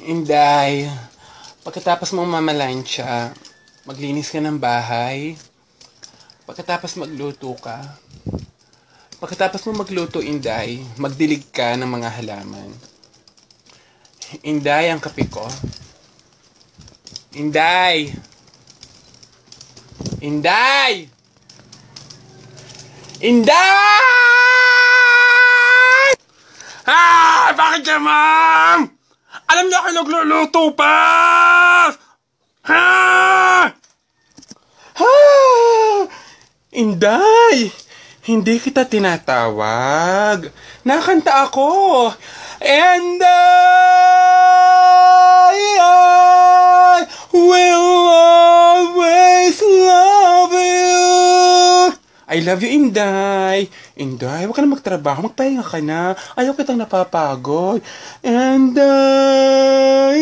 Inday, pagkatapos mong mamalansya, maglinis ka ng bahay, pagkatapos magluto ka, pagkatapos mo magluto, Inday, magdilig ka ng mga halaman. Inday, ang kape ko. Inday! Inday! Inday! Ah! Bakit ka, ma'am? Nagluluto pa! Ha? Ha? Inday! Hindi kita tinatawag. Nakanta ako. And I, I love you, Inday. Inday, huwag ka na magtrabaho. Magpahinga ka na. Ayaw kitang napapagod. Inday!